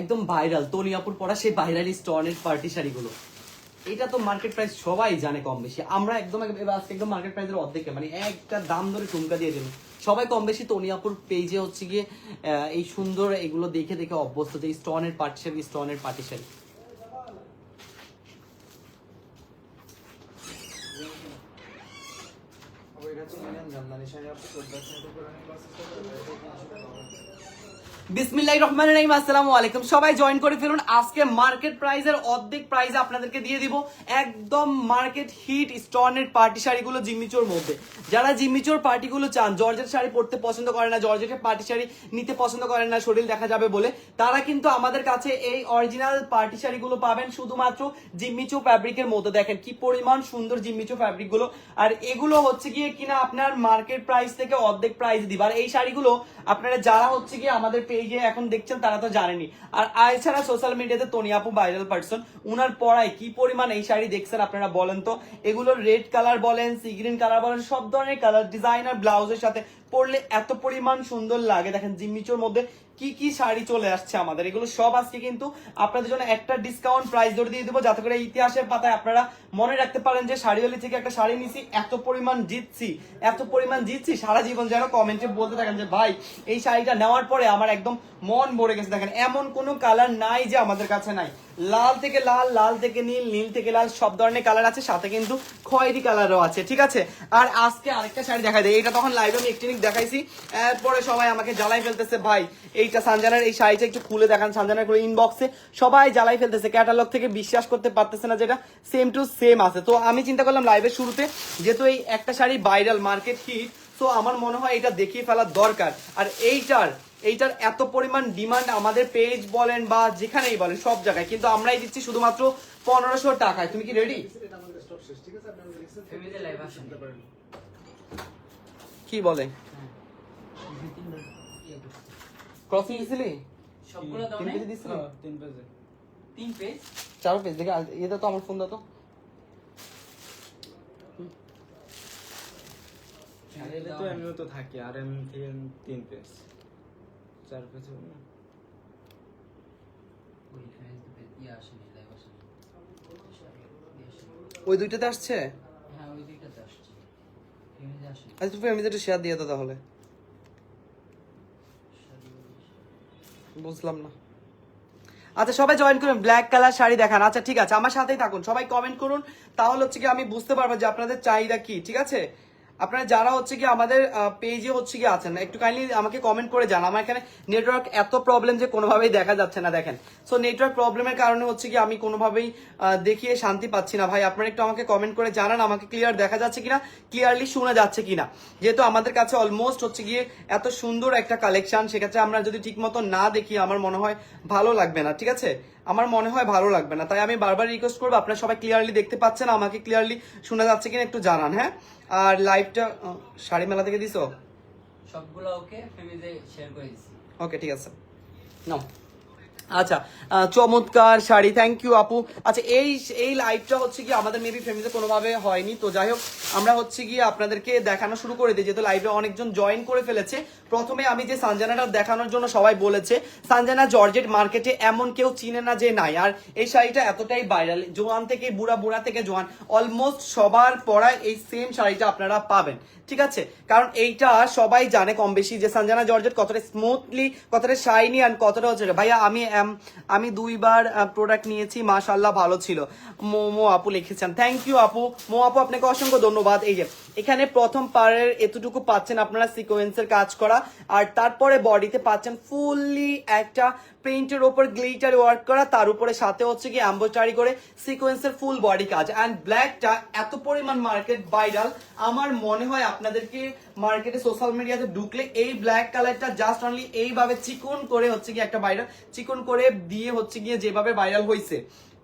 একদম ভাইরাল তনিয়াপুর পরা সেই ভাইরাল স্টোনের পার্টি শাড়িগুলো। এটা তো মার্কেট প্রাইস সবাই জানে কম বেশি আমরা একদম আজকে একদম মার্কেট প্রাইসের অর্ধেকে মানে একটা দাম ধরে টুমকা দিয়ে দেবো সবাই কম বেশি তনিয়াপুর পেজে হচ্ছে গিয়ে এই সুন্দর এগুলো দেখে দেখে অভ্যস্ত যে স্টোনের পার্টি শাড়ি স্টোনের পার্টি শাড়ি। বিসমিল্লাহির রহমানির রহিম, আসসালামু আলাইকুম। সবাই জয়েন করে ফেলুন। আজকে মার্কেট প্রাইসের অর্ধেক প্রাইস আপনাদেরকে দিয়ে দিব। একদম মার্কেট হিট স্টনের পার্টি শাড়িগুলো জিম্মিচোর মধ্যে। যারা জিম্মিচোর পার্টিগুলো চান, জর্জেট শাড়ি পরতে পছন্দ করে না জর্জেটের পার্টি শাড়ি নিতে পছন্দ না, শরীর দেখা যাবে বলে, তারা কিন্তু আমাদের কাছে এই অরিজিনাল পার্টি শাড়িগুলো পাবেন শুধুমাত্র জিম্মিচো ফ্যাব্রিকের মধ্যে। দেখেন কি পরিমাণ সুন্দর জিম্মিচো ফ্যাব্রিকগুলো আর এগুলো হচ্ছে গিয়ে কিনা আপনার মার্কেট প্রাইস থেকে অর্ধেক প্রাইস দিব। আর এই শাড়িগুলো আপনারা যারা হচ্ছে গিয়ে আমাদের পেজে এখন দেখছেন তারা তো জানেনি। আর এছাড়া সোশ্যাল মিডিয়াতে তনিয়াপু ভাইরাল পার্সন উনার পড়ায় কি পরিমাণ এই শাড়ি দেখছেন আপনারা বলেন তো? এগুলো রেড কালার বলেন সি গ্রিন কালার বলেন, সব ধরনের কালার ডিজাইনার ব্লাউজের সাথে পরলে এত পরিমাণ সুন্দর লাগে। দেখেন জিম্মিচোর মধ্যে কি কি শাড়ি চলে আসছে আমাদের। এগুলো সব আজকে কিন্তু আপনাদের জন্য একটা ডিসকাউন্ট প্রাইস ধরে দিয়ে দেবো। যাতে করে ইতিহাসের পাতায় আপনারা মনে রাখতে পারেন যে শাড়িওয়ালি থেকে একটা শাড়ি নিছি, এত পরিমাণ জিতছি, এত পরিমাণ জিতছি, সারা জীবন যেন কমেন্টে বলতে থাকেন যে, ভাই, এই শাড়িটা নেওয়ার পরে আমার একদম মন ভরে গেছে। দেখেন, এমন কোনো কালার নাই যে আমাদের কাছে নাই। লাল থেকে লাল লাল থেকে নীল নীল থেকে লাল, সব ধরনের কালার আছে, সাথে কিন্তু খয়েরি কালারও আছে, ঠিক আছে? আর আজকে আরেকটা শাড়ি দেখা দেয় এটা তখন লাইভে আমি একটিনিক দেখাইছি। এরপরে সবাই আমাকে জ্বালাই ফেলতেছে, ভাই, এইটা সানজানার, এই শাড়িটা একটু খুলে দেখান সানজানার করে ইনবক্সে সবাই জ্বালাই ফেলতেছে ক্যাটালগ থেকে বিশ্বাস করতে পারতেছে না যেটা সেম টু সেম আছে। তো আমি চিন্তা করলাম লাইভের শুরুতে, যেহেতু এই একটা শাড়ি ভাইরাল মার্কেট হিট তো আমার মনে হয় এটা দেখিয়ে ফেলার দরকার। আর এইটার এইটার এত পরিমাণ ডিমান্ড আমাদের পেজ বলেন বা যেখানেই বলেন সব জায়গায়। কিন্তু আমরাই দিচ্ছি শুধুমাত্র পনেরোশো টাকায়। তুমি কি রেডি কি বলে? ক্রসিং দিছিলি? সবগুলো তিন পেজে দিছিলি? তিন পেজে তিন পেজ চার পেজ দেখে এটা তো আমার ফোন দাও তো। তো এমনিও তো থাকি আর থেকে তিন পেজ চার পেজ হবে না ওই দুইটাতে আসছে? হ্যাঁ ওই দুইটাতে আসছে। আচ্ছা তুমি আমি একটু শেয়ার দিয়ে দাও তাহলে। বুঝলাম না। আচ্ছা সবাই জয়েন করুন ব্ল্যাক কালার শাড়ি দেখান। আচ্ছা ঠিক আছে আমার সাথেই থাকুন। সবাই কমেন্ট করুন তাহলে হচ্ছে কি আমি বুঝতে পারব যে আপনাদের চাহিদা কি ঠিক আছে? আপনারা যারা হচ্ছে কি আমাদের পেজে হচ্ছে কি আছেন, একটু কাইন্ডলি আমাকে কমেন্ট করে জান আমার এখানে নেটওয়ার্ক এত প্রবলেম যে কোনোভাবেই দেখা যাচ্ছে না, দেখেন। সো নেটওয়ার্ক প্রবলেমের কারণে হচ্ছে কি আমি কোনোভাবেই দেখিয়ে শান্তি পাচ্ছি না। ভাই, আপনারা একটু আমাকে কমেন্ট করে জানান, আমাকে ক্লিয়ার দেখা যাচ্ছে কিনা ক্লিয়ারলি শোনা যাচ্ছে কিনা। যেহেতু আমাদের কাছে অলমোস্ট হচ্ছে গিয়ে এত সুন্দর একটা কালেকশন সেক্ষেত্রে আমরা যদি ঠিক মতো না দেখি, আমার মনে হয় ভালো লাগবে না, ঠিক আছে? আমার মনে হয় ভালো লাগবে না। তাই আমি বারবার রিকোয়েস্ট করব, আপনারা সবাই ক্লিয়ারলি দেখতে পাচ্ছেন, আমাকে ক্লিয়ারলি শোনা যাচ্ছে কিনা একটু জানান হ্যাঁ? আর লাইভটা শাড়ি মেলা থেকে দিছো? সবগুলো ওকে ফ্যামিলিতে শেয়ার করে দিছি। ওকে ঠিক আছে। নাও। আচ্ছা চমৎকার শাড়ি থ্যাংক ইউ আপু। আচ্ছা এই এই লাইভটা হচ্ছে কি আমাদের মেবি ফ্যামিলিতে কোনোভাবে হয়নি। তো যাই হোক, আমরা হচ্ছে গিয়ে আপনাদেরকে দেখানো শুরু করে দিই। যেহেতু লাইভে অনেকজন জয়েন করে ফেলেছে, প্রথমে আমি যে সানজানাটা দেখানোর জন্য সবাই বলেছে, সানজানা জর্জেট মার্কেটে এমন কেউ চিনে না যে নাই। আর এই শাড়িটা এতটাই ভাইরাল জোয়ান থেকে বুড়া বুড়া থেকে জোয়ান অলমোস্ট সবার পরায় এই সেম শাড়িটা আপনারা পাবেন। ঠিক আছে? কারণ এইটা সবাই জানে কম বেশি যে সঞ্জানা জর্জেট কতটা স্মুথলি কতটা শাইনি অ্যান্ড কতটা হচ্ছে, ভাইয়া, আমি আমি দুইবার প্রোডাক্ট নিয়েছি মাশাল্লাহ ভালো ছিল। মোমো আপু লিখেছেন থ্যাংক ইউ আপু। মো, আপু, আপনাকে অসংখ্য ধন্যবাদ। এই যে, এখানে প্রথম পারের এতটুকু পাচ্ছেন আপনারা সিকোয়েন্সের কাজ করা, আর তারপরে বডিতে পাচ্ছেন ফুললি একটা প্রিন্টের ওপর গ্লিটার ওয়ার্ক করা, তার উপরে সাথে হচ্ছে কি অ্যাম্বোটারি করে সিকোয়েন্সের ফুল বডি কাজ। অ্যান্ড ব্ল্যাকটা এত পরিমাণ মার্কেট ভাইরাল আমার মনে হয় আপনাদেরকে মার্কেটে সোশ্যাল মিডিয়াতে ঢুকলে এই ব্ল্যাক কালারটা জাস্ট অনলি এইভাবে চিকন করে হচ্ছে কি একটা ভাইরাল চিকন করে দিয়ে হচ্ছে গিয়ে যেভাবে ভাইরাল হয়েছে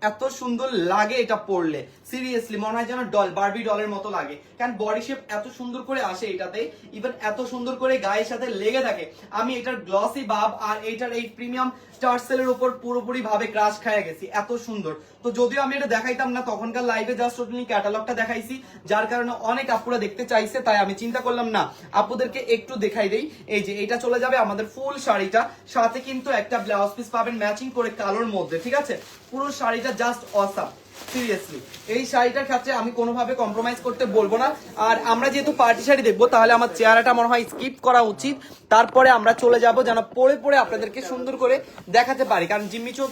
এত সুন্দর লাগে এটা পরলে সিরিয়াসলি মনে হয় যেন ডল বার্বি ডলের মতো লাগে। কারণ বডি শেপ এত সুন্দর করে আসে এটাতে ইভেন এত সুন্দর করে গায়ের সাথে লেগে থাকে। আমি এটার গ্লসি বাব আর এইটার এই প্রিমিয়াম স্টার সেলের উপর পুরোপুরি ভাবে ক্রাশ খাইয়া গেছি। এত সুন্দর। তো যদিও আমি এটা দেখাইতাম না, তখনকার লাইভে জাস্ট টোটালি ক্যাটালগটা দেখাইছি, যার কারণে অনেক আপুরা দেখতে চাইছে, তাই আমি চিন্তা করলাম, না, আপুদেরকে একটু দেখাই দেই। এই যে, এটা চলে যাবে আমাদের ফুল শাড়িটা, সাথে কিন্তু একটা ব্লাউজ পিস পাবেন ম্যাচিং করে কালোর মধ্যে, ঠিক আছে? পুরো শাড়িটা জাস্ট অসাম সিরিয়াসলি এই শাড়িটার ক্ষেত্রে আমি কোনোভাবে কম্প্রোমাইজ করতে বলব না। আর আমরা যেহেতু পার্টি শাড়ি দেখব, তাহলে আমার চেহারাটা মনে হয় স্কিপ করা উচিত। তারপরে আমরা চলে যাব, যেন পরে পরে আপনাদেরকে সুন্দর করে দেখাতে পারি। কারণ জিম্মিচো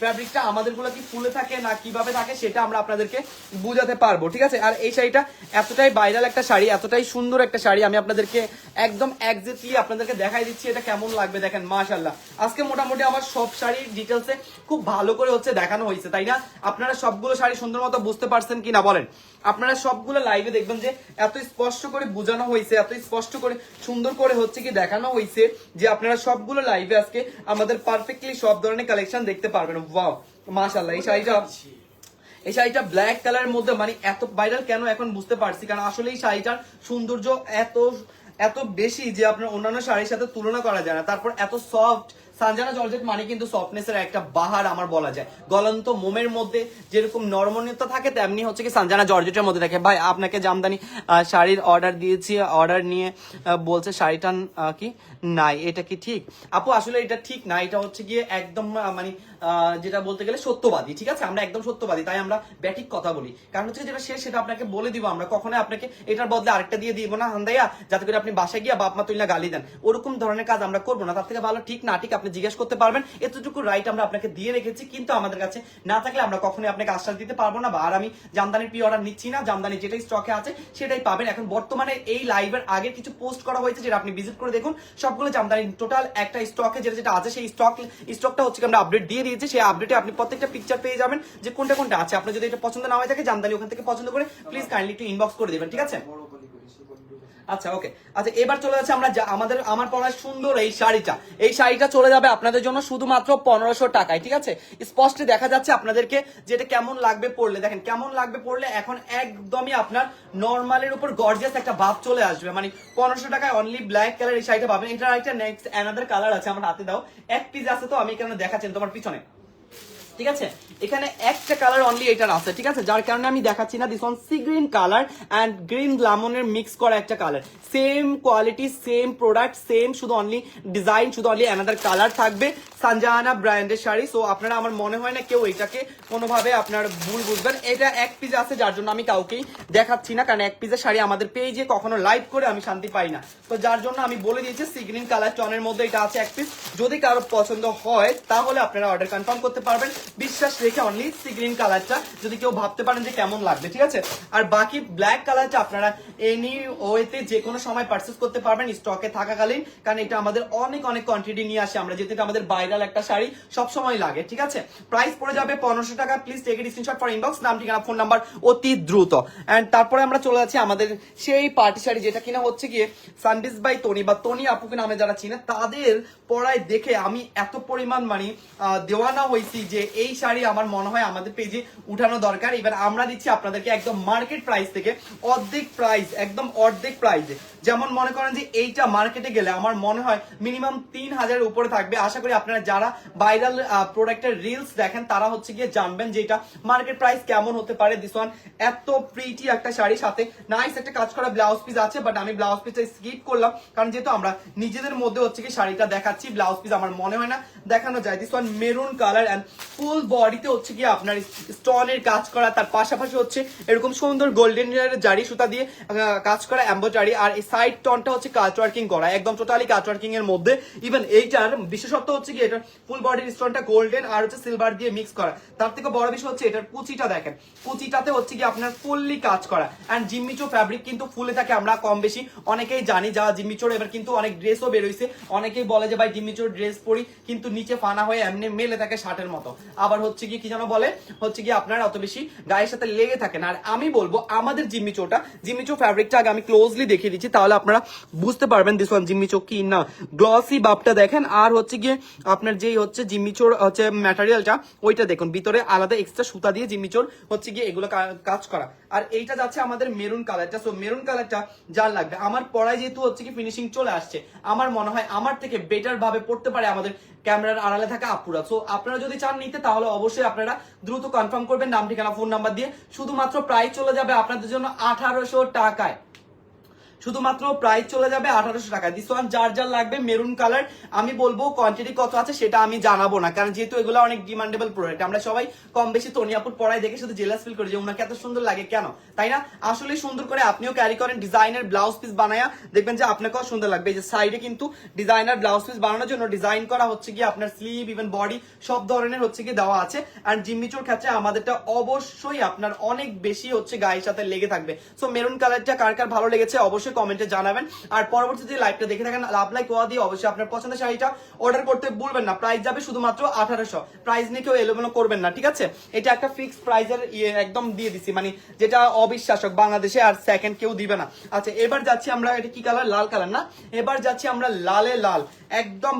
ফ্যাব্রিকটা আমাদেরগুলো কি ফুলে থাকে না কীভাবে থাকে, সেটা আমরা আপনাদেরকে বুঝাতে পারব, ঠিক আছে? আর এই শাড়িটা এতটাই ভাইরাল একটা শাড়ি, এতটাই সুন্দর একটা শাড়ি, আমি আপনাদেরকে একদম একজাক্টলি আপনাদেরকে দেখাই দিচ্ছি, এটা কেমন লাগবে দেখেন মাশাল্লাহ আজকে মোটামুটি আমার সব শাড়ির ডিটেলসে খুব ভালো করে হচ্ছে দেখানো হয়েছে, তাই না? আপনারা সবগুলো শাড়ি সুন্দর মতো বুঝতে পারছেন কিনা বলেন। আপনারা সবগুলো লাইভে দেখবেন যে এত স্পষ্ট করে বোঝানো হয়েছে, এত স্পষ্ট করে সুন্দর করে হচ্ছে কি দেখানো হয়েছে যে আপনারা সবগুলো লাইভে আজকে আমাদের পারফেক্টলি সব ধরনের কালেকশন দেখতে পারবেন। ওয়াও মাশাল্লাহ এই শাড়িটা এই শাড়িটা ব্ল্যাক কালারের মধ্যে মানে এত ভাইরাল কেন এখন বুঝতে পারছি? কারণ আসলে এই শাড়িটার সৌন্দর্য এত এত বেশি যে আপনার অন্যান্য শাড়ির সাথে তুলনা করা যায় না। তারপর এত সফট সানজানা জর্জেট মানে কিন্তু সফটনেসের একটা বাহার আমার বলা যায়। গলন্ত মোমের মধ্যে যেরকম নরমনীয়তা থাকে, তেমনি হচ্ছে কি সানজানা জর্জেটের মধ্যে থাকে ভাই, আপনাকে জামদানি শাড়ির অর্ডার দিয়েছি অর্ডার নিয়ে বলছে শাড়িটা কি? নাই, এটা কি ঠিক? আপু, আসলে এটা ঠিক না, এটা হচ্ছে গিয়ে একদম মানে যেটা বলতে গেলে সত্যবাদী, ঠিক আছে? আমরা একদম সত্যবাদী, তাই আমরা ব্যাটিক কথা বলি। কারণ হচ্ছে যেটা শেষ, সেটা আপনাকে বলে দিব আমরা। কখনো আপনাকে এটার বদলে আরেকটা দিয়ে দিব না, হান্দাইয়া, যাতে করে আপনি বাসায় গিয়ে বাপ মা তুলনা গালি দেন। ওরকম ধরনের কাজ আমরা করব না। তার থেকে ভালো ঠিক না, ঠিক আপনি জিজ্ঞেস করতে পারবেন। এতটুকু রাইট আমরা আপনাকে দিয়ে রেখেছি, কিন্তু আমাদের কাছে না থাকলে আমরা কখনোই আপনাকে আশ্বাস দিতে পারব না। বা আর আমি জামদানির প্রি অর্ডার নিচ্ছি না জামদানি যেটাই স্টকে আছে, সেটাই পাবেন। এখন বর্তমানে এই লাইভের আগে কিছু পোস্ট করা হয়েছে, যেটা আপনি ভিজিট করে দেখুন। সবগুলো জামদানি টোটাল একটা স্টকে যেটা যেটা আছে, সেই স্টক স্টকটা হচ্ছে আমরা আপডেট দিয়ে দিয়েছি, সেই আপডেটে আপনি প্রত্যেকটা পিকচার পেয়ে যাবেন যে কোনটা কোনটা আছে। আপনার যদি এটা পছন্দ না হয়ে থাকে, জামদানি ওখান থেকে পছন্দ করে প্লিজ কাইন্ডলি একটু ইনবক্স করে দেবেন, ঠিক আছে? আচ্ছা ওকে আচ্ছা এবার চলে যাচ্ছে আমরা আমাদের, আমার পড়ার সুন্দর এই শাড়িটা। এই শাড়িটা চলে যাবে আপনাদের জন্য শুধুমাত্র পনেরোশো টাকায়, ঠিক আছে? স্পষ্ট দেখা যাচ্ছে আপনাদেরকে যেটা কেমন লাগবে পড়লে দেখেন, কেমন লাগবে পড়লে এখন একদমই আপনার নর্মালের উপর গর্জিয়াস একটা ভাব চলে আসবে। মানে পনেরোশো টাকায় অনলি ব্ল্যাক কালার এই শাড়িটা পাবেন। এটা একটা নেক্সট অ্যানাদার কালার আছে, আমার হাতে দাও। এক পিস আছে তো, আমি কেন দেখাচ্ছেন তোমার পিছনে। ঠিক আছে? এখানে একটা কালার অনলি এটার আছে, ঠিক আছে? যার কারণে আমি দেখাচ্ছি না this one sea green colour and green লামনের mix করা একটা colour same quality same product same শুধু অনলি ডিজাইন শুধু অনলি অ্যানাদার কালার থাকবে। সানজাহানা ব্র্যান্ডের শাড়ি সো আপনারা আমার মনে হয় না কেউ এটাকে কোনোভাবে আপনার ভুল বুঝবেন। এটা এক পিস আছে, যার জন্য আমি কাউকেই দেখাচ্ছি না, কারণ এক পিসের শাড়ি আমাদের পেজে কখনো লাইভ করে আমি শান্তি পাই না। তো যার জন্য আমি বলে দিয়েছি সি গ্রিন কালার টনের মধ্যে এটা আছে এক পিস যদি কারও পছন্দ হয়, তাহলে আপনারা অর্ডার কনফার্ম করতে পারবেন। বিশ্বাস রেখে অনলি সি গ্রিন কালারটা যদি কেউ ভাবতে পারেন যে কেমন লাগবে, ঠিক আছে? আর বাকি ব্ল্যাক কালারটা আপনারা এনি ওয়েতে যে কোনো সময় পারচেস করতে পারবেন স্টকে থাকাকালীন, কারণ এটা আমাদের অনেক অনেক কোয়ান্টিটি নিয়ে আসে আমরা, যেহেতু আমাদের ভাইরাল একটা শাড়ি সব সময় লাগে, ঠিক আছে? প্রাইস পড়ে যাবে পনেরোশো টাকা please take it screenshot for inbox নাম, ঠিকানা ফোন নাম্বার অতি দ্রুত। অ্যান্ড তারপরে আমরা চলে যাচ্ছি আমাদের সেই পার্টি শাড়ি, যেটা কিনা হচ্ছে গিয়ে সানডিস বাই তনি বা তনি আপুকে নামে যারা চিনে, তাদের পড়ায় দেখে আমি এত পরিমাণ মানে দেওয়ানা হয়েছি যে এই শাড়ি আমার মনে হয় আমাদের পেজে উঠানো দরকার। এবার আমরা দিচ্ছি আপনাদেরকে একদম মার্কেট প্রাইস থেকে অর্ধেক প্রাইস একদম অর্ধেক প্রাইসে যেমন মনে করেন যে এইটা মার্কেটে গেলে আমার মনে হয় মিনিমাম তিন হাজারের উপরে থাকবে। আশা করি আপনারা যারা ভাইরাল প্রোডাক্টের রিলস দেখেন, তারা হচ্ছে গিয়ে জানবেন যে এটা মার্কেট প্রাইস কেমন হতে পারে। দিস ওয়ান এত প্রিটি একটা শাড়ি সাথে। নাইস একটা কাজ করা ব্লাউজ পিস আছে বাট আমি ব্লাউজ পিসটা স্কিপ করলাম। কারণ যেহেতু আমরা নিজেদের মধ্যে হচ্ছে কি শাড়িটা দেখাচ্ছি ব্লাউজ পিস আমার মনে হয় না দেখানো যায়। This one maroon colour and full বডিতে হচ্ছে কি আপনার স্টোনের কাজ করা, তার পাশাপাশি হচ্ছে এরকম সুন্দর গোল্ডেন জারি সুতা দিয়ে কাজ করা এম্বোটারি আর এই সাইড টনটা হচ্ছে কাজ ওয়ার্কিং করা, একদম টোটালি কাজ ওয়ার্কিং এর মধ্যে। ইভেন এইটার বিশেষত্ব হচ্ছে কি এটার ফুল বডির স্টোনটা গোল্ডেন আর হচ্ছে সিলভার দিয়ে মিক্স করা। তার থেকে বড় বিষয় হচ্ছে এটার কুচিটা দেখেন। কুচিটাতে হচ্ছে কি আপনার ফুললি কাজ করা। অ্যান্ড জিম্মিচো ফ্যাব্রিক কিন্তু ফুলে থাকে, আমরা কম বেশি অনেকেই জানি যা জিম্মিচোর এবার কিন্তু অনেক ড্রেসও বেরোইছে। অনেকেই বলে যে, ভাই জিম্মিচোর ড্রেস পরি। কিন্তু নিচে ফানা হয়ে এমনি মেলে থাকে শার্টের মতো। আবার হচ্ছে কি কি যেন বলে? হচ্ছে কি আপনার অত বেশি গায়ের সাথে লেগে থাকে না। আর আমি বলব, আমাদের জিম্মিচোটা জিম্মিচো ফ্যাব্রিকটা আগে আমি ক্লোজলি দেখিয়ে দিচ্ছি, তাহলে আপনারা বুঝতে পারবেন দিস ওয়ান জিম্মিচো কি না। গ্লসি বাপটা দেখেন, আর হচ্ছে গিয়ে আপনার যেই হচ্ছে জিম্মিচোর হচ্ছে ম্যাটেরিয়ালটা ওইটা দেখুন, ভিতরে আলাদা এক্সট্রা সুতা দিয়ে জিম্মিচোর হচ্ছে গিয়ে এগুলো কাজ করা। আর এইটা যাচ্ছে আমাদের মেরুন কালারটা সো মেরুন কালারটা যার লাগবে? আমার পড়ায় যেহেতু হচ্ছে কি ফিনিশিং চলে আসছে, আমার মনে হয় আমার থেকে বেটার ভাবে পড়তে পারে আমাদের ক্যামেরার আড়ালে থাকা আপুরা। সো আপনারা যদি চান নিতে তাহলে অবশ্যই আপনারা দ্রুত কনফার্ম করবেন, নাম, ঠিকানা ফোন নাম্বার দিয়ে। শুধুমাত্র প্রাইস চলে যাবে আপনাদের জন্য আঠারোশো টাকায়। শুধুমাত্র প্রাইস চলে যাবে আঠারোশো টাকা দিস ওয়ান যার যার লাগবে মেরুন কালার আমি বলব কোয়ান্টিটি কত আছে সেটা আমি জানাব না, কারণ যেহেতু এগুলো অনেক ডিমান্ডেবল প্রোডাক্ট আমরা সবাই কম বেশি তনিয়াপুর পড়ায় দেখে শুধু জেলাস ফিল করি যে ওনাকে এত সুন্দর লাগে কেন? তাই না? আসলে সুন্দর করে আপনিও ক্যারি করেন ডিজাইনের ব্লাউজ পিস বানায়া, দেখবেন যে আপনাকেও সুন্দর লাগবে। এই যে সাইডে কিন্তু ডিজাইনার ব্লাউজ পিস বানানোর জন্য ডিজাইন করা হচ্ছে কি আপনার স্লিভ ইভেন বডি সব ধরনের হচ্ছে কি দেওয়া আছে। আর জিম্মিচোর ক্ষেত্রে আমাদেরটা অবশ্যই আপনার অনেক বেশি হচ্ছে গায়ের সাথে লেগে থাকবে। সো মেরুন কালারটা কার কার ভালো লেগেছে? অবশ্যই কমেন্টে জানাবেন। আর পরবর্তীতে লাইভটা দেখে থাকেন, লাভ লাইক, ওয়া দিয়ে অবশ্যই আপনার পছন্দের শাড়িটা অর্ডার করতে ভুলবেন না। প্রাইস যাবে শুধুমাত্র আঠারোশো। প্রাইস নিয়ে কেউ এলোমেলো করবেন না, ঠিক আছে? এটা একটা ফিক্সড প্রাইজের ইয়ে একদম দিয়ে দিছি। মানে যেটা অবিশ্বাসক, বাংলাদেশে আর সেকেন্ড কেউ দিবে না। আচ্ছা এবার যাচ্ছি আমরা, এটা কি কালার লাল কালার না? এবার যাচ্ছি আমরা লালে লাল। একদম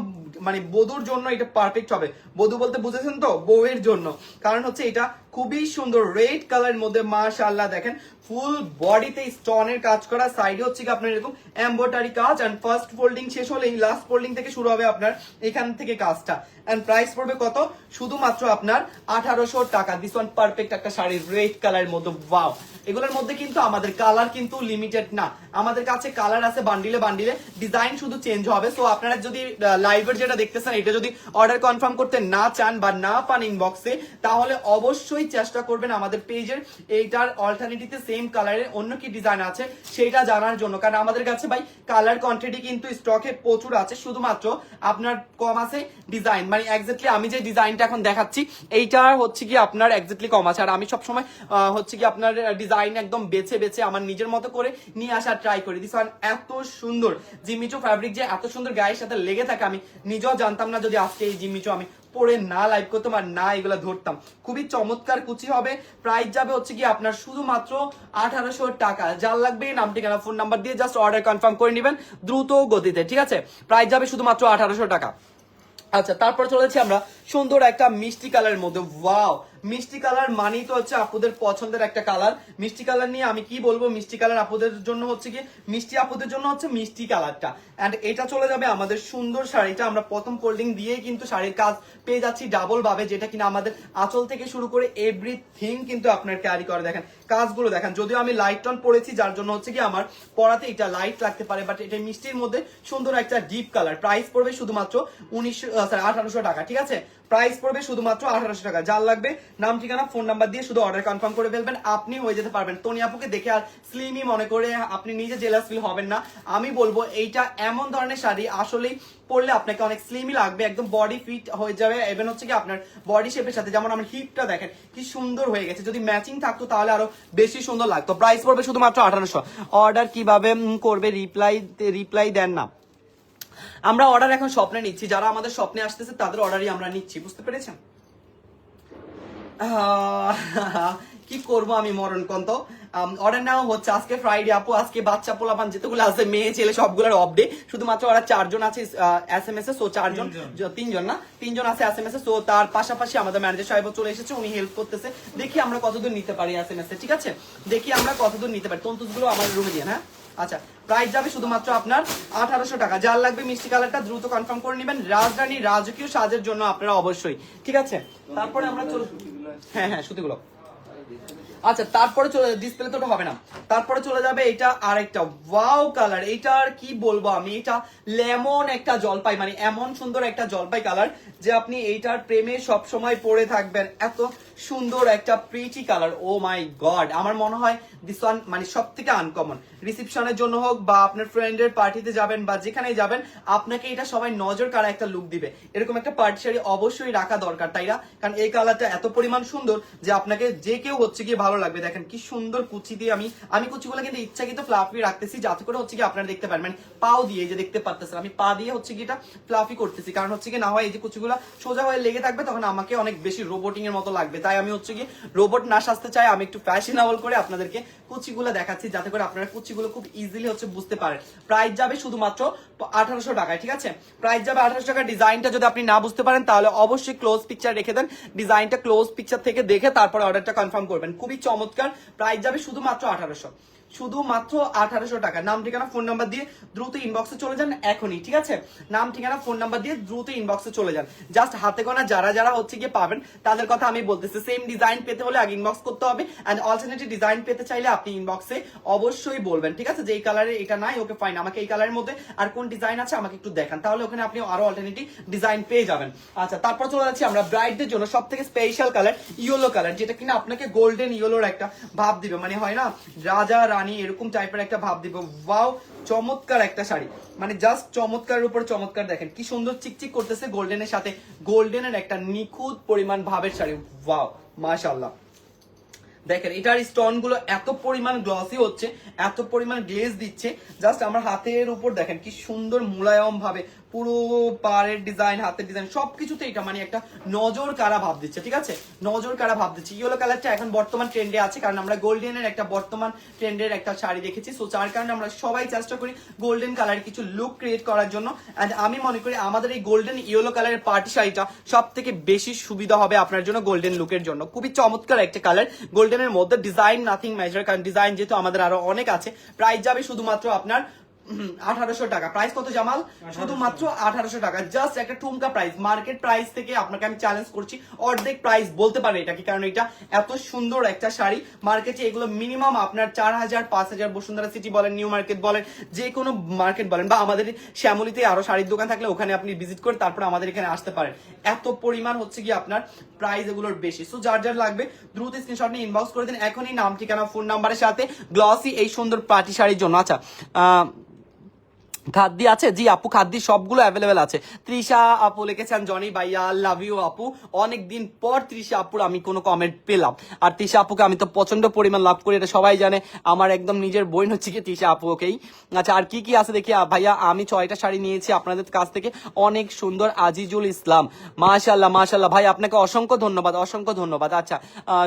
মানে বধুর জন্য এটা পারফেক্ট হবে। বধু বলতে বুঝেছেন তো? বউয়ের জন্য। কারণ হচ্ছে এটা খুবই সুন্দর রেড কালারের মধ্যে মাশাআল্লাহ দেখেন। ফুল বডিতে স্টোনের কাজ করা সাইডে হচ্ছে কি আপনার এরকম এমব্রয়ডারি কাজ এন্ড ফার্স্ট ফোল্ডিং শেষ হলেই লাস্ট ফোল্ডিং থেকে শুরু হবে আপনার এখান থেকে কাজটা। এন্ড প্রাইস পড়বে কত? শুধুমাত্র আপনার আঠারোশো টাকা। দিস ওয়ান পারফেক্ট একটা শাড়ি রেড কালারের মধ্যে ওয়াও এগুলোর মধ্যে কিন্তু আমাদের কালার কিন্তু লিমিটেড না। আমাদের কাছে কালার আছে বান্ডিলে বান্ডিলে ডিজাইন শুধু চেঞ্জ হবে। সো আপনারা যদি লাইভের যেটা দেখতেছেন এটা যদি অর্ডার কনফার্ম করতে না চান বা না পান ইনবক্সে তাহলে অবশ্যই চেষ্টা করবেন আমাদের পেজের এইটার অল্টারনেটিভে সেম কালারের অন্য কি ডিজাইন আছে, সেটা জানার জন্য কারণ আমাদের কাছে ভাই কালার কোয়ান্টিটি কিন্তু স্টকে প্রচুর আছে। শুধুমাত্র আপনার কম আছে ডিজাইন মানে এক্স্যাক্টলি আমি যে ডিজাইনটা এখন দেখাচ্ছি এইটার হচ্ছে কি আপনার এক্স্যাক্টলি কম আছে। আর আমি সবসময় হচ্ছে কি আপনার ডিজাইন একদম বেছে বেছে আমার নিজের মতো করে নিয়ে আসার ট্রাই করি। দিস কারণ এত সুন্দর। জিমিচো ফ্যাব্রিক যে এত সুন্দর গায়ের সাথে লেগে থাকে, আমি নিজেও জানতাম না যদি আজকে এই জিমিচো আমি পরে না লাইভ করতাম আর না এগুলো ধরতাম। খুবই চমৎকার কুচি হবে। প্রাইস যাবে হচ্ছে কি আপনার শুধুমাত্র আঠারোশো টাকা। যার লাগবে নাম, ঠিকানা ফোন নাম্বার দিয়ে জাস্ট অর্ডার কনফার্ম করে নেবেন দ্রুত গতিতে, ঠিক আছে? প্রাইস যাবে শুধুমাত্র আঠারোশো টাকা। আচ্ছা তারপর চলেছি আমরা সুন্দর একটা মিষ্টি কালারের মধ্যে। ওয়াও মিষ্টি কালার মানেই তো হচ্ছে আপুদের পছন্দের একটা কালার। মিষ্টি কালার নিয়ে আমি কি বলব? মিষ্টি কালার আপুদের জন্য হচ্ছে কি? মিষ্টি আপুদের জন্য হচ্ছে মিষ্টি কালারটা। অ্যান্ড এটা চলে যাবে আমাদের সুন্দর শাড়িটা। আমরা প্রথম ফোল্ডিং দিয়েই কিন্তু শাড়ির কাজ পেয়ে যাচ্ছি ডাবল ভাবে, যেটা কিনা আমাদের আঁচল থেকে শুরু করে এভরিথিং কিন্তু আপনার ক্যারি করে। দেখেন, কাজগুলো দেখেন, যদিও আমি লাইট টন পরেছি, যার জন্য হচ্ছে কি আমার পড়াতে এটা লাইট লাগতে পারে বাট এটা মিষ্টির মধ্যে সুন্দর একটা ডিপ কালার প্রাইস পড়বে শুধুমাত্র উনিশশো সরি আঠারোশো টাকা, ঠিক আছে? প্রাইস পড়বে শুধুমাত্র আঠারোশো টাকা। যার লাগবে নাম, ঠিকানা ফোন নাম্বার দিয়ে শুধু অর্ডার কনফার্ম করে ফেলবেন আপনি হয়ে যেতে পারবেন। তনি আপুকে দেখে আর স্লিমই মনে করে আপনি নিজে জেলাস ফিল হবেন না। আমি বলব এইটা এমন ধরনের শাড়ি, আসলেই পরলে আপনাকে অনেক স্লিমই লাগবে, একদম বডি ফিট হয়ে যাবে। এভেন হচ্ছে কি আপনার বডি শেপের সাথে, যেমন আমার হিপটা দেখেন, কি সুন্দর হয়ে গেছে। যদি ম্যাচিং থাকতো তাহলে আরও বেশি সুন্দর লাগতো। প্রাইস পড়বে শুধুমাত্র আঠারোশো। অর্ডার কীভাবে করবে রিপ্লাই রিপ্লাই দেন না। আমরা অর্ডার এখন স্বপ্নে নিচ্ছি। যারা আমাদের স্বপ্নে আসতেছে তাদের অর্ডারই আমরা নিচ্ছি। বুঝতে পেরেছেন? কি করব আমি মরণ কন্ত? অর্ডার নেওয়া হচ্ছে। আজকে ফ্রাইডে আপু আজকে বাচ্চা পোলাপান যেগুলো আছে মেয়ে ছেলে সবগুলোর অফ ডে শুধুমাত্র ওরা চারজন আছে S M S A so চারজন। তিনজন। না? তিনজন আছে S M S A so তার পাশাপাশি আমাদের ম্যানেজার সাহেব চলে এসেছে উনি হেল্প করতেছে। দেখি আমরা কতদূর নিতে পারি এস এম এস এ ঠিক আছে? দেখি আমরা কতদূর নিতে পারি। তন্তুসগুলো আমার রুমে দিয়ে হ্যাঁ? আচ্ছা প্রাইস যাবে শুধুমাত্র আপনার আঠারোশো টাকা। যার লাগবে মিষ্টি কালারটা দ্রুত কনফার্ম করে নেবেন। রাজধানী রাজকীয় সাজের জন্য আপনারা অবশ্যই। ঠিক আছে? তারপরে আমরা হ্যাঁ হ্যাঁ সুতিগুলো। আচ্ছা তারপরে চলে ডিসপ্লে তো হবে না। তারপরে চলে যাবে এটা আরেকটা। ওয়াও কালার এটা আর কি বলব আমি? এটা লেমন একটা জলপাই মানে এমন সুন্দর একটা জলপাই কালার যে আপনি এইটার প্রেমে সব সময় পড়ে থাকবেন। এত সুন্দর একটা pretty colour oh my god আমার মনে হয় দিস ওয়ান মানে সব থেকে আনকমন রিসেপশনের জন্য হোক বা আপনার ফ্রেন্ডের পার্টিতে যাবেন বা যেখানেই যাবেন, আপনাকে এটা সবাই নজর কাড়া একটা লুক দিবে। এরকম একটা পার্টি শাড়ি অবশ্যই রাখা দরকার, তাই না? কারণ এই কালারটা এত পরিমাণ সুন্দর যে আপনাকে যে কেউ হচ্ছে গিয়ে ভালো লাগবে। দেখেন কি সুন্দর কুচি দিয়ে আমি আমি কুচিগুলো কিন্তু ইচ্ছাকৃত ফ্লাফি রাখতেছি, যাতে করে হচ্ছে কি আপনারা দেখতে পারেন। মানে পাও দিয়ে যে দেখতে পারতেছেন, আমি পা দিয়ে হচ্ছে কি এটা ফ্লাফি করতেছি। কারণ হচ্ছে কি না হয় এই যে কুচিগুলো সোজা হয়ে লেগে থাকবে, তখন আমাকে অনেক বেশি রোবটিং এর মতো লাগবে। তাই আমি হচ্ছে কি রোবট না সাজতে চাই, আমি একটু ফ্যাশনেবল করে আপনাদেরকে কুচিগুলো দেখাচ্ছি, যাতে করে আপনারা কুচিগুলো খুব ইজিলি হচ্ছে বুঝতে পারেন। প্রাইস যাবে শুধুমাত্র আঠারোশো টাকায়, ঠিক আছে? প্রাইস যাবে আঠারোশো টাকা ডিজাইনটা যদি আপনি না বুঝতে পারেন, তাহলে অবশ্যই ক্লোজ পিকচার রেখে দেন। ডিজাইনটা ক্লোজ পিকচার থেকে দেখে তারপরে অর্ডারটা কনফার্ম করবেন। খুবই চমৎকার। প্রাইস যাবে শুধুমাত্র আঠারোশো। শুধুমাত্র আঠারোশো টাকা। নাম, ঠিকানা ফোন নাম্বার দিয়ে দ্রুত ইনবক্সে চলে যান এখনই, ঠিক আছে? নাম, ঠিকানা ফোন নাম্বার দিয়ে দ্রুত ইনবক্সে চলে যান। জাস্ট হাতে গোনা যারা যারা হচ্ছে গিয়ে পাবেন, তাদের কথা আমি বলতেছি। সেম ডিজাইন পেতে হলে আগে ইনবক্স করতে হবে অ্যান্ড অল্টারনেটিভ ডিজাইন পেতে চাইলে আপনি ইনবক্সে অবশ্যই বলবেন, ঠিক আছে? যে এই কালারের এটা নাই, ওকে ফাইন আমাকে এই কালারের মধ্যে আর কোন ডিজাইন আছে আমাকে একটু দেখান, তাহলে ওখানে আপনি আরও অল্টারনেটিভ ডিজাইন পেয়ে যাবেন। আচ্ছা তারপর চলে যাচ্ছি আমরা ব্রাইডদের জন্য সব থেকে স্পেশাল কালার ইয়েলো কালার যেটা কিনা আপনাকে গোল্ডেন ইয়েলোর একটা ভাব দিবে। মানে হয় না, রাজা, রানী এরকম টাইপের একটা ভাব দিবে। ওয়াও চমৎকার একটা শাড়ি। মানে জাস্ট চমৎকারের উপর চমৎকার দেখেন। কি সুন্দর চিকচিক করতেছে গোল্ডেনের সাথে। গোল্ডেনের একটা নিখুঁত পরিমাণ ভাবের শাড়ি। ওয়াও মাশাআল্লাহ। দেখেন, এটার স্টোনগুলো এত পরিমাণ গ্লসি হচ্ছে, এত পরিমাণ গ্লেজ দিচ্ছে। জাস্ট আমার হাতের উপর দেখেন কি সুন্দর মুলায়ম ভাবে পুরো পাড়ের ডিজাইন হাতের ডিজাইন সবকিছুতে এটা মানে একটা নজর কারা ভাব দিচ্ছে, ঠিক আছে? নজর কারা ভাব দিচ্ছে। ইয়েলো কালারটা এখন বর্তমান ট্রেন্ডে আছে, কারণ আমরা গোল্ডেনের একটা বর্তমান ট্রেন্ডের একটা শাড়ি দেখেছি। সো যার কারণে আমরা সবাই চেষ্টা করি গোল্ডেন কালার কিছু লুক ক্রিয়েট করার জন্য। অ্যান্ড আমি মনে করি আমাদের এই গোল্ডেন ইয়েলো কালারের পার্টি শাড়িটা সব থেকে বেশি সুবিধা হবে আপনার জন্য গোল্ডেন লুকের জন্য। খুবই চমৎকার একটা কালার গোল্ডেনের মধ্যে ডিজাইন নাথিং মেজার কারণ ডিজাইন যেহেতু আমাদের আরও অনেক আছে প্রাইস যাবে শুধুমাত্র আপনার আঠারোশো টাকা। প্রাইস কত জামাল? শুধুমাত্র আঠারোশো টাকা। জাস্ট একটা টুমকা প্রাইস মার্কেট প্রাইস থেকে আপনাকে আমি চ্যালেঞ্জ করছি। অর্ধেক প্রাইস বলতে পারে এটা কি? কারণ এটা এত সুন্দর একটা শাড়ি। মার্কেটে এগুলো মিনিমাম আপনার চার হাজার পাঁচ হাজার বসুন্ধরা সিটি বলেন নিউ মার্কেট বলেন যে কোনো মার্কেট বলেন বা আমাদের শ্যামলিতে আরও শাড়ির দোকান থাকলে ওখানে আপনি ভিজিট করে তারপর আমাদের এখানে আসতে পারেন। এত পরিমাণ হচ্ছে কি আপনার প্রাইস এগুলোর বেশি। সো যার যার লাগবে দ্রুত স্ক্রিনশট নিয়ে ইনবক্স করে দিন। এখনই নাম ঠিকানা ফোন নাম্বারের সাথে গ্লসি এই সুন্দর পার্টি শাড়ির জন্য। আচ্ছা আহ, খাদ্যি আছে? জি আপু, খাদ্যি সবগুলো অ্যাভেলেবেল আছে। তৃষা আপু লিখেছেন, জনি ভাইয়া লাভ ইউ আপু। অনেক দিন পর তৃষা আপুর আমি কোনো কমেন্ট পেলাম। আর তৃষা আপুকে আমি তো প্রচণ্ড পরিমাণ লাভ করি, এটা সবাই জানে। আমার একদম নিজের বোন হচ্ছে কি তৃষা আপু ওকেই আচ্ছা আর কি কি আছে দেখি? ভাইয়া, আমি ছয়টা শাড়ি নিয়েছি আপনাদের কাছ থেকে। অনেক সুন্দর আজিজুল ইসলাম। মাশাল্লাহ মাশাল্লাহ ভাই, আপনাকে অসংখ্য ধন্যবাদ অসংখ্য ধন্যবাদ। আচ্ছা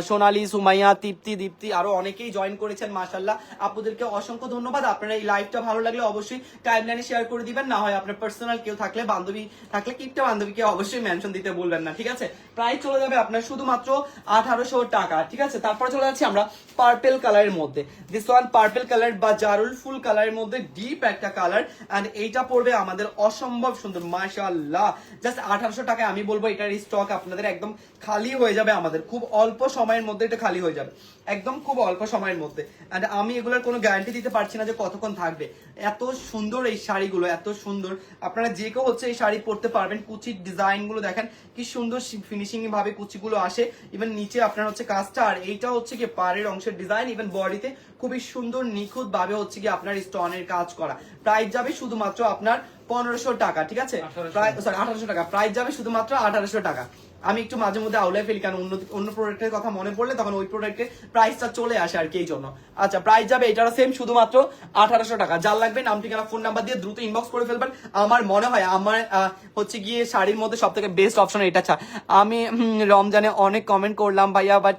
সোনালী, সুমাইয়া, তৃপ্তি, দীপ্তি আরও অনেকেই জয়েন করেছেন মাশাল্লাহ আপুদেরকে অসংখ্য ধন্যবাদ। আপনারা এই লাইভটা ভালো লাগলে অবশ্যই টাইমলাইনে শেয়ার করে দিবেন, না হয় আপনার পার্সোনাল কেউ থাকলে বান্ধবী থাকলে কিপটা বান্ধবীকে অবশ্যই মেনশন দিতে বলবেন না, ঠিক আছে? প্রাইস চলে যাবে আপনার শুধুমাত্র আঠারোশো টাকা, ঠিক আছে? তারপরে চলে যাচ্ছি আমরা পার্পেল কালারের মধ্যে। দিস ওয়ান পার্পেল কালার বা জারুল ফুল কালারের মধ্যে ডিপ একটা কালার এন্ড এইটা পড়বে আমাদের অসম্ভব সুন্দর, মাশাআল্লাহ। জাস্ট আঠারোশো টাকায় আমি বলব, এটার স্টক আপনাদের একদম খালি হয়ে যাবে আমাদের। খুব অল্প সময়ের মধ্যে এটা খালি হয়ে যাবে। একদম খুব অল্প সময়ের মধ্যে। এন্ড আমি এগুলোর কোনো গ্যারান্টি দিতে পারছি না যে কতক্ষণ থাকবে। এত সুন্দর এই শাড়িগুলো এত সুন্দর। আপনারা যে কেউ হচ্ছে এই শাড়ি পরতে পারবেন কুচির ডিজাইনগুলো দেখেন কি সুন্দর ফিনিশিং ভাবে কুচিগুলো আসে। ইভেন নিচে আপনার হচ্ছে কাজটা আর এইটা হচ্ছে কি পাড়ের অংশের ডিজাইন ইভেন বডিতে খুবই সুন্দর নিখুঁত ভাবে হচ্ছে কি আপনার স্টোনের কাজ করা। প্রাইস যাবে শুধুমাত্র আপনার পনেরোশো টাকা ঠিক আছে? সরি আঠারোশো টাকা। প্রাইস যাবে শুধুমাত্র আঠারোশো টাকা। আমি একটু মাঝে মধ্যে আউলাই ফেলি, কারণ অন্য অন্য প্রোডাক্টের কথা মনে পড়লে তখন ওই প্রোডাক্টের প্রাইসটা চলে আসে আর কি এই জন্য। আচ্ছা প্রাইস যাবে এটারও সেম শুধুমাত্র আঠারোশো টাকা। যার লাগবে নাম, ঠিকানা ফোন নাম্বার দিয়ে দ্রুত ইনবক্স করে ফেলবেন। আমার মনে হয় আমার হচ্ছে গিয়ে শাড়ির মধ্যে সব থেকে বেস্ট অপশন এটা ছা। আমি রমজানে অনেক কমেন্ট করলাম ভাইয়া বাট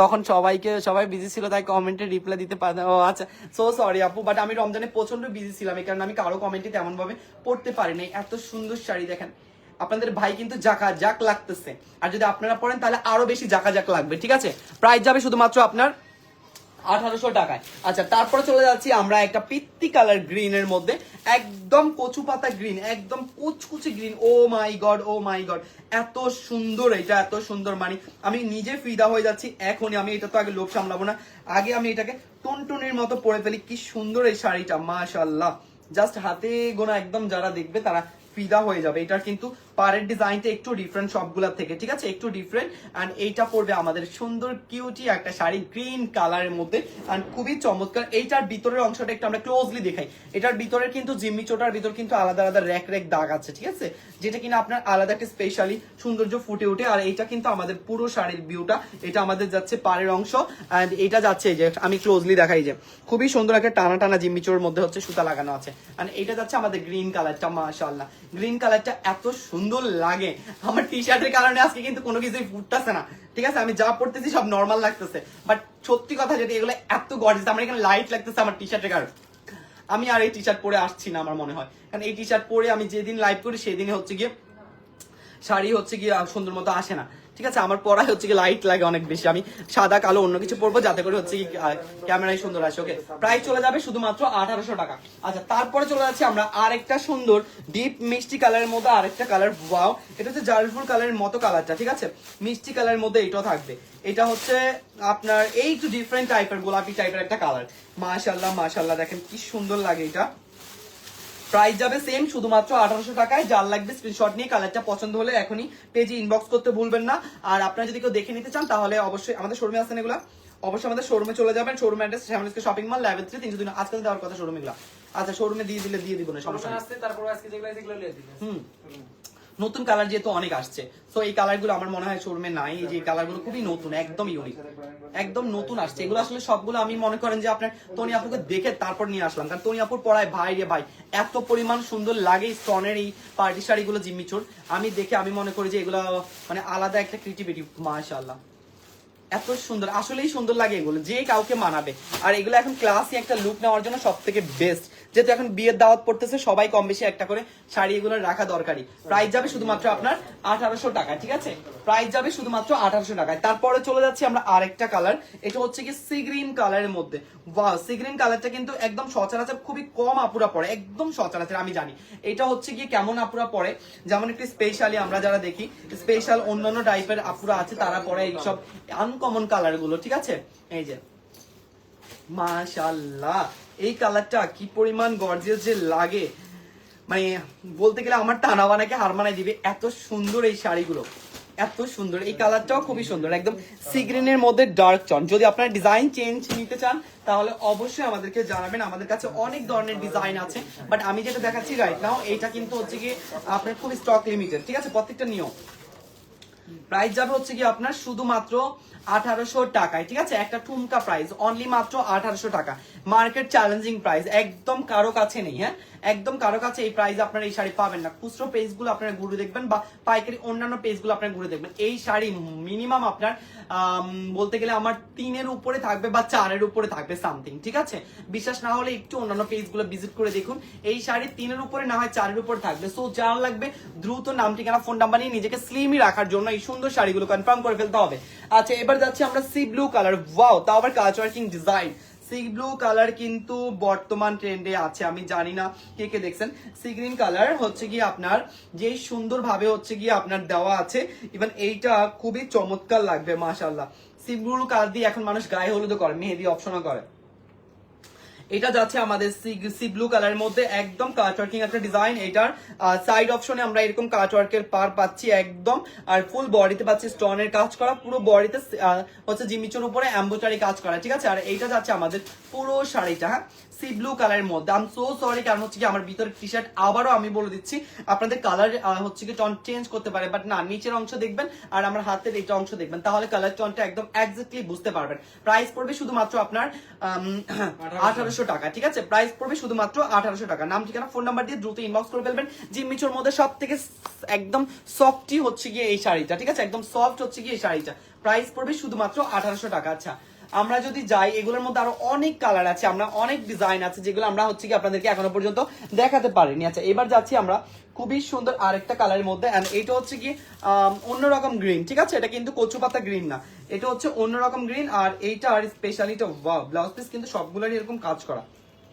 তখন সবাইকে, সবাই বিজি ছিল, তাই কমেন্টে রিপ্লাই দিতে পারে, ও আচ্ছা সো সরি আপু বাট আমি রমজানে প্রচণ্ড বিজি ছিলাম, এই কারণে আমি কারও কমেন্টে তেমনভাবে পড়তে পারিনি। এত সুন্দর শাড়ি দেখেন। আপনাদের ভাই কিন্তু জাকা জাক লাগতেছে। আর যদি আপনারা পড়েন, তাহলে আরও বেশি জাকা জাক লাগবে, ঠিক আছে? প্রাইস যাবে শুধুমাত্র আপনার আঠারোশো টাকায়। আচ্ছা তারপরে চলে যাচ্ছি আমরা একটা পিত্তি কালার গ্রিন এর মধ্যে। একদম কচু পাতা গ্রিন, একদম কুচকুচি green. Oh my god, oh my god. এত সুন্দর এটা, এত সুন্দর মানে। আমি নিজে ফিদা হয়ে যাচ্ছি, এখনই আমি এটা তো আগে লোভ সামলাবো না। আগে আমি এটাকে টুনটুনির মতো পরে ফেলি। কি সুন্দর এই শাড়িটা মাশাল্লাহ জাস্ট হাতে গোনা একদম যারা দেখবে তারা ফিদা হয়ে যাবে। এটার কিন্তু পাড়ের ডিজাইনটা একটু ডিফারেন্ট সবগুলোর থেকে, ঠিক আছে? একটু ডিফারেন্ট অ্যান্ড এইটা পড়বে আমাদের সুন্দর কিউটি একটা শাড়ি গ্রিন কালারের মধ্যে। অ্যান্ড খুবই চমৎকার। এইটার ভিতরের অংশটা একটু আমরা ক্লোজলি দেখাই। এটার ভিতরে কিন্তু জিম্মি চোটার ভিতর কিন্তু আলাদা আলাদা র্যাক র্যাক দাগ আছে, ঠিক আছে? যেটা কিনা আপনার আলাদা একটা স্পেশালি সৌন্দর্য ফুটে ওঠে। আর এইটা কিন্তু আমাদের পুরো শাড়ির ভিউটা এটা আমাদের যাচ্ছে পাড়ের অংশ। অ্যান্ড এটা যাচ্ছে এই যে, আমি ক্লোজলি দেখাই যে। খুবই সুন্দর একটা টানা টানা জিম্মিচোর মধ্যে হচ্ছে সুতা লাগানো আছে। আর এটা যাচ্ছে আমাদের গ্রিন কালারটা মাশাআল্লাহ। গ্রিন কালারটা এত সুন্দর লাগে। আমার টি শার্টের কারণে আজকে কিন্তু কোনো কিছুই ফুটতেছে না। ঠিক আছে? আমি যা পড়তেছি সব নর্মাল লাগতেছে। বাট সত্যি কথা যেটা এগুলো এত গর্জিয়াস আমার এখানে লাইট লাগতেছে আমার টি শার্টের কারণে। আমি আর এই টি শার্ট পরে আসছি না আমার মনে হয়। কারণ এই টি শার্ট পরে আমি যেদিন লাইভ করি, সেদিনে হচ্ছে গিয়ে শাড়ি হচ্ছে গিয়ে সুন্দর মতো আসে না। ঠিক আছে, আমার পরায় হচ্ছে কি লাইট লাগে অনেক বেশি। আমি সাদা, কালো, অন্য কিছু পরবো যাতে করে হচ্ছে কি ক্যামেরায় সুন্দর আসে ওকে প্রাইস চলে যাবে শুধুমাত্র আঠারোশো টাকা। আচ্ছা তারপরে চলে যাচ্ছে আমরা আরেকটা সুন্দর ডিপ মিষ্টি কালারের মধ্যে আরেকটা কালার ওয়াও এটা হচ্ছে জালফুল কালারের মতো কালারটা ঠিক আছে? মিষ্টি কালারের মধ্যে এটাও থাকবে। এটা হচ্ছে আপনার এই একটু ডিফারেন্ট টাইপের গোলাপি টাইপের একটা কালার মাশাল্লাহ মাশাল্লাহ দেখেন কি সুন্দর লাগে এটা। প্রাইস যাবে সেম শুধুমাত্র আঠারোশো টাকায়। যার লাগবে স্ক্রিনশট নিয়ে কালারটা পছন্দ হলে এখনই পেজে ইনবক্স করতে ভুলবেন না। আর আপনারা যদি কেউ দেখে নিতে চান তাহলে অবশ্যই আমাদের শোরুমে আসেন এগুলো। অবশ্যই আমাদের শোরুমে চলে যাবেন। শোরুম অ্যাড্রেস শ্যামলিস্কে শপিং মল লেভেল থ্রি তিনশো দিন আজকে দেওয়ার কথা শোরুম এগুলো। আচ্ছা শোরুমে দিয়ে দিলে দিয়ে দিব না সমস্যা তারপর আজকে যেগুলো দিবে হুম। নতুন কালার যেহেতু অনেক আসছে তো এই কালারগুলো আমার মনে হয় শোরুমে নাই এই যে কালারগুলো খুবই নতুন, একদম ইউনিক একদম নতুন আসছে। এগুলো আসলে সবগুলো আমি মনে করেন যে আপনার তনি আপুকে দেখে তারপর নিয়ে আসলাম। কারণ তনি আপুর পড়ায়, ভাই রে ভাই, এত পরিমাণ সুন্দর লাগে স্টনের এই পার্টি শাড়িগুলো জিম্মিচোর আমি দেখে আমি মনে করি যে এগুলো মানে আলাদা একটা ক্রিয়েটিভিটি মাশাআল্লাহ। এত সুন্দর, আসলেই সুন্দর লাগে এগুলো, যে কাউকে মানাবে। আর এগুলো এখন ক্লাসি একটা লুক নেওয়ার জন্য সব থেকে বেস্ট যেহেতু এখন বিয়ের দাওয়াত পড়তেছে, সবাই কম বেশি একটা করে শাড়ি এগুলো রাখা দরকারি প্রাইস যাবে শুধুমাত্র আপনার আঠারোশো টাকা ঠিক আছে? প্রাইস যাবে শুধুমাত্র আঠারোশো টাকায়। তারপরে চলে যাচ্ছি আমরা আরেকটা কালার এটা হচ্ছে কি সি গ্রিন কালারের মধ্যে। ওয়াও সি গ্রিন কালারটা কিন্তু একদম সচরাচর খুবই কম আপুরা পড়ে একদম সচরাচর, আমি জানি। এটা হচ্ছে গিয়ে কেমন আপুরা পড়ে যেমন একটি স্পেশালি আমরা যারা দেখি স্পেশাল অন্যান্য টাইপের আপুরা আছে, তারা পরে এইসব আনকমন কালারগুলো ঠিক আছে? এই যে, মাশাল্লাহ। এই কালারটা কি পরিমাণ গর্জিয়াস যে লাগে। মানে বলতে গেলে আমার টানা বানাকে হার মানায় দিবে এত সুন্দর এই শাড়িগুলো। এত সুন্দর, এই কালারটাও খুবই সুন্দর, একদম সিগ্রিনের মধ্যে ডার্ক চন যদি আপনারা ডিজাইন চেঞ্জ নিতে চান, তাহলে অবশ্যই আমাদেরকে জানাবেন। আমাদের কাছে অনেক ধরনের ডিজাইন আছে বাট আমি যেটা দেখাচ্ছি রাইট নাও এটা কিন্তু হচ্ছে কি আপনার খুব স্টক লিমিটেড ঠিক আছে? প্রত্যেকটা নিয়ম। প্রাইস যাবে হচ্ছে কি আপনার শুধুমাত্র আঠারোশো টাকায়, ঠিক আছে? একটা ঠুমকা প্রাইস অনলি মাত্র আঠারোশো টাকা। মার্কেট চ্যালেঞ্জিং প্রাইস একদম কারও কাছে নেই হ্যাঁ? একদম কারও কাছে এই প্রাইস আপনারা এই শাড়ি পাবেন না। খুচরো পেজগুলো আপনারা ঘুরে দেখবেন বা পাইকারি অন্যান্য পেজগুলো আপনারা ঘুরে দেখবেন। এই শাড়ি মিনিমাম আপনার বলতে গেলে আমার তিনের উপরে থাকবে বা চারের উপরে থাকবে সামথিং ঠিক আছে? বিশ্বাস না হলে একটু অন্যান্য পেজগুলো ভিজিট করে দেখুন। এই শাড়ি তিনের উপরে না হয় চারের উপরে থাকবে। সো যার লাগবে দ্রুত নাম ঠিকানা ফোন নাম্বার নিয়ে নিজেকে স্লিমই রাখার জন্য এই সুন্দর শাড়িগুলো কনফার্ম করে ফেলতে হবে। আচ্ছা এবার যাচ্ছি আমরা সি ব্লু কালার ওয়াও তাও আবার কাজ working design sea blue colour কিন্তু বর্তমান ট্রেন্ডে আছে, আমি জানি না কে কে দেখছেন। সি গ্রিন কালার হচ্ছে কি আপনার যে সুন্দর ভাবে হচ্ছে কি আপনার দেওয়া আছে ইভেন এইটা খুবই চমৎকার লাগবে মাশাল্লাহ সি ব্লু কালার দিয়ে এখন মানুষ গায়ে হলুদও করে, মেহেদি অপশনও করে। এটা যাচ্ছে আমাদের সি ব্লু কালারের মধ্যে, একদম কাটওয়ার্কিং একটা ডিজাইন এটার। সাইড অপশনে আমরা এরকম কাটওয়ার্কের পার পাচ্ছি একদম। আর ফুল বডিতে পাচ্ছি স্টোনের কাজ করা, পুরো বডিতে হচ্ছে জিমিচুর উপরে অ্যাম্বোটারি কাজ করা, ঠিক আছে? আর এইটা যাচ্ছে আমাদের পুরো শাড়িটা হ্যাঁ? সি ব্লু কালারের মধ্যে। আম সো সরি কারণ হচ্ছে কি আমার ভিতরে টি শার্ট আবারও আমি বলে দিচ্ছি, আপনাদের কালার হচ্ছে কি টন চেঞ্জ করতে পারে বাট না, নিচের অংশ দেখবেন আর আমার হাতের এইটা অংশ দেখবেন, তাহলে কালার টনটা একদম এক্স্যাক্টলি বুঝতে পারবেন। প্রাইস পড়বে শুধুমাত্র আপনার আঠারোশো টাকা, ঠিক আছে? প্রাইস পড়বে শুধুমাত্র আঠারোশো টাকা। নাম, ঠিকানা ফোন নাম্বার দিয়ে দ্রুত ইনবক্স করে ফেলবেন। জিম্মিচোর মধ্যে সব থেকে একদম সফটই হচ্ছে গিয়ে এই শাড়িটা, ঠিক আছে? একদম সফট হচ্ছে গিয়ে এই শাড়িটা। প্রাইস পড়বে শুধুমাত্র আঠারোশো টাকা। আচ্ছা আমরা যদি যাই, এগুলোর মধ্যে আরও অনেক কালার আছে, আমরা অনেক ডিজাইন আছে, যেগুলো আমরা হচ্ছে কি আপনাদেরকে এখনও পর্যন্ত দেখাতে পারিনি। আচ্ছা এবার যাচ্ছি আমরা খুবই সুন্দর আরেকটা কালারের মধ্যে এন্ড এটা হচ্ছে কি অন্যরকম গ্রিন ঠিক আছে? এটা কিন্তু কচু পাতা গ্রিন না। এটা হচ্ছে অন্যরকম গ্রিন আর এইটা আর স্পেশালিটা ব্লাউজ পিস কিন্তু সবগুলোরই এরকম কাজ করা,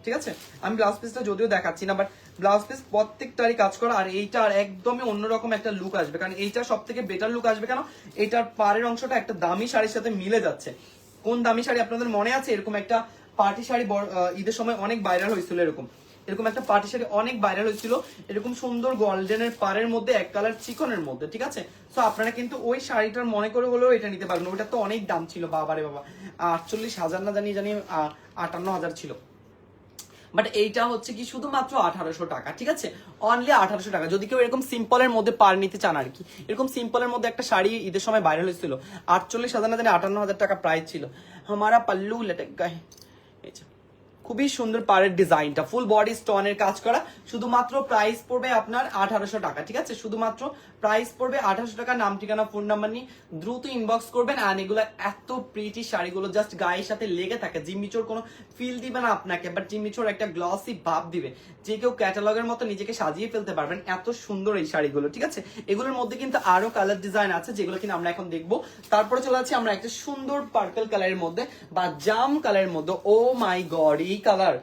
ঠিক আছে? আমি ব্লাউজ পিসটা যদিও দেখাচ্ছি না বাট ব্লাউজ পিস প্রত্যেকটারই কাজ করা, আর এইটা আর একদমই অন্যরকম একটা লুক আসবে, কারণ এইটা সব থেকে বেটার লুক আসবে কেন? এইটার পাড়ের অংশটা একটা দামি শাড়ির সাথে মিলে যাচ্ছে। কোন দামি শাড়ি আপনাদের মনে আছে? এরকম একটা পার্টি শাড়ি ঈদের সময় অনেক ভাইরাল হয়েছিল এরকম। এরকম একটা পার্টি শাড়ি অনেক ভাইরাল হয়েছিল। এরকম সুন্দর গোল্ডেনের পাড়ের মধ্যে, এক কালার চিকনের মধ্যে, ঠিক আছে? তো আপনারা কিন্তু ওই শাড়িটার মনে করে হলেও এটা নিতে পারবেন। ওইটা তো অনেক দাম ছিল, বাবারে বাবা। আটচল্লিশ হাজার না জানি জানি আটান্ন হাজার ছিল। বাট এইটা হচ্ছে কি শুধুমাত্র আঠারোশো টাকা, ঠিক আছে? অনলি আঠারোশো টাকা। যদি কেউ এরকম সিম্পলের মধ্যে পার নিতে চান আর কি, এরকম সিম্পলের মধ্যে একটা শাড়ি ঈদের সময় ভাইরাল হয়েছিল, আটচল্লিশ হাজার না জানি আটান্ন হাজার টাকা প্রাইস ছিল। আমারা পাল্লু লেটেক গায়ে এই। খুবই সুন্দর পাড়ের ডিজাইনটা। ফুল বডি স্টোনের কাজ করা। শুধুমাত্র প্রাইস পড়বে আপনার আঠারোশো টাকা, ঠিক আছে? শুধুমাত্র প্রাইস পড়বে আঠারোশো টাকা, নাম ঠিকানা ফোন নাম্বার নিয়ে দ্রুত ইনবক্স করবেন। আর এগুলো এত প্রিটি শাড়িগুলো জাস্ট গায়ের সাথে লেগে থাকে। জিম্মিচোর কোনো ফিল দিবে না আপনাকে বাট জিম্মিচোর একটা গ্লসি ভাব দিবে। যে কেউ ক্যাটালগের মতো নিজেকে সাজিয়ে ফেলতে পারবেন। এত সুন্দর এই শাড়িগুলো, ঠিক আছে? এগুলোর মধ্যে কিন্তু আরও কালার ডিজাইন আছে, যেগুলো কিন্তু আমরা এখন দেখব। তারপরে চলে যাচ্ছি আমরা একটা সুন্দর পার্পল কালারের মধ্যে বা জাম কালারের মধ্যে। ও মাই গড এই কালার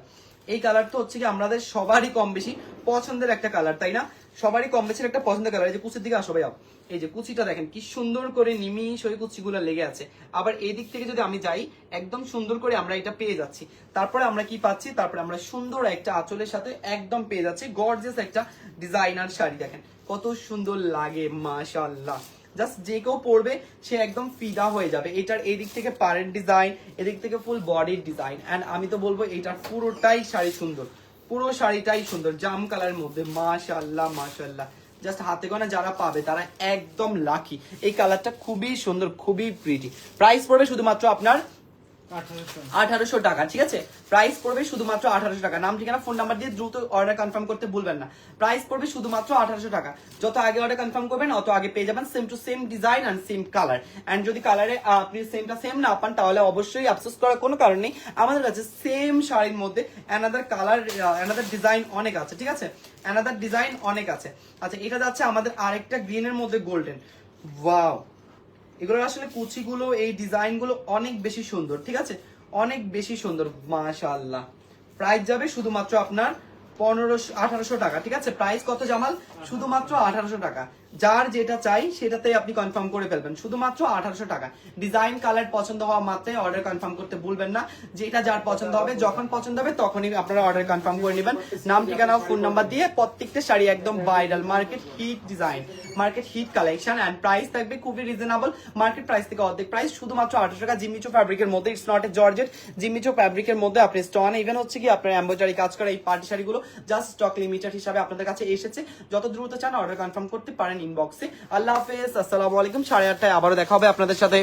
এই কালার তো হচ্ছে কি আমাদের সবারই কম বেশি পছন্দের একটা কালার তাই না? সবারই কম বেশি একটা পছন্দের কালার এই যে কুচির দিকে আসো ভাইয়া। এই যে কুচিটা দেখেন, কি সুন্দর করে নিমিষ ওই কুচিগুলো লেগে আছে। আবার এই দিক থেকে যদি আমি যাই, একদম সুন্দর করে আমরা এটা পেয়ে যাচ্ছি। তারপরে আমরা কি পাচ্ছি? তারপরে আমরা সুন্দর একটা আঁচলের সাথে একদম পেয়ে যাচ্ছি। গর্জেস একটা ডিজাইনার শাড়ি দেখেন। কত সুন্দর লাগে মাশাল্লাহ জাস্ট যে কেউ পরবে সে একদম ফিদা হয়ে যাবে। এটার এদিক থেকে পারের ডিজাইন এদিক থেকে ফুল বডির ডিজাইন অ্যান্ড আমি তো বলব এটার পুরোটাই শাড়ি সুন্দর। পুরো শাড়িটাই সুন্দর, জাম কালারের মধ্যে। মাশাল্লাহ মাশাল্লাহ জাস্ট হাতে গোনা যারা পাবে, তারা একদম লাকি এই কালারটা খুবই সুন্দর, খুবই প্রিটি প্রাইস পড়বে শুধুমাত্র আপনার আঠারোশো। টাকা, ঠিক আছে? প্রাইস পড়বে শুধুমাত্র আঠারোশো টাকা। নাম, ঠিকানা ফোন নাম্বার দিয়ে দ্রুত অর্ডার কনফার্ম করতে ভুলবেন না। প্রাইস পড়বে শুধুমাত্র আঠারোশো টাকা। যত আগে অর্ডার কনফার্ম করবেন, অত আগে পেয়ে যাবেন same to same design and same colour and যদি কালারে আপনি সেমটা সেম না পান, তাহলে অবশ্যই আফসোস করার কোনো কারণ নেই। আমাদের কাছে সেম শাড়ির মধ্যে অ্যানাদার কালার অ্যানাদার ডিজাইন অনেক আছে, ঠিক আছে? অ্যানাদার ডিজাইন অনেক আছে। আচ্ছা এটা যাচ্ছে আমাদের আরেকটা গ্রিনের মধ্যে গোল্ডেন ওয়াও এগুলো আসলে কুচিগুলো, এই ডিজাইনগুলো অনেক বেশি সুন্দর, ঠিক আছে? অনেক বেশি সুন্দর, মাশাআল্লাহ। প্রাইস যাবে শুধুমাত্র আপনার পনেরোশো, আঠারোশো টাকা, ঠিক আছে? প্রাইস কত জামাল? শুধুমাত্র আঠারোশো টাকা। যার যেটা চাই সেটাতে আপনি কনফার্ম করে ফেলবেন। শুধুমাত্র আঠারোশো টাকা। ডিজাইন কালার পছন্দ হওয়া মাত্রায় অর্ডার কনফার্ম করতে ভুলবেন না। যেটা যার পছন্দ হবে, যখন পছন্দ হবে তখনই আপনারা অর্ডার কনফার্ম করে নেবেন। নাম, ঠিকানা ফোন নাম্বার দিয়ে প্রত্যেকটা শাড়ি একদম viral market hit design market hit collection and price থাকবে খুবই রিজনেবল মার্কেট প্রাইস থেকে অর্ধেক প্রাইস শুধুমাত্র আঠারোশো টাকা। জিমিচো ফ্যাব্রিকের মধ্যে ইটস নট এ জর্জেট জিমিচো ফ্যাব্রিকের মধ্যে আপনি স্টন ইভেন হচ্ছে কি আপনার এম্বোজারি কাজ করা এই পার্টি শাড়িগুলো জাস্ট স্টক লিমিটেড হিসাবে আপনাদের কাছে এসেছে। যত দ্রুত চান অর্ডার কনফার্ম করতে পারেন ইনবক্সে আল্লাহ হাফেজ, আসসালামু আলাইকুম। সাড়ে আটটায় আবারও দেখা হবে আপনাদের সাথে।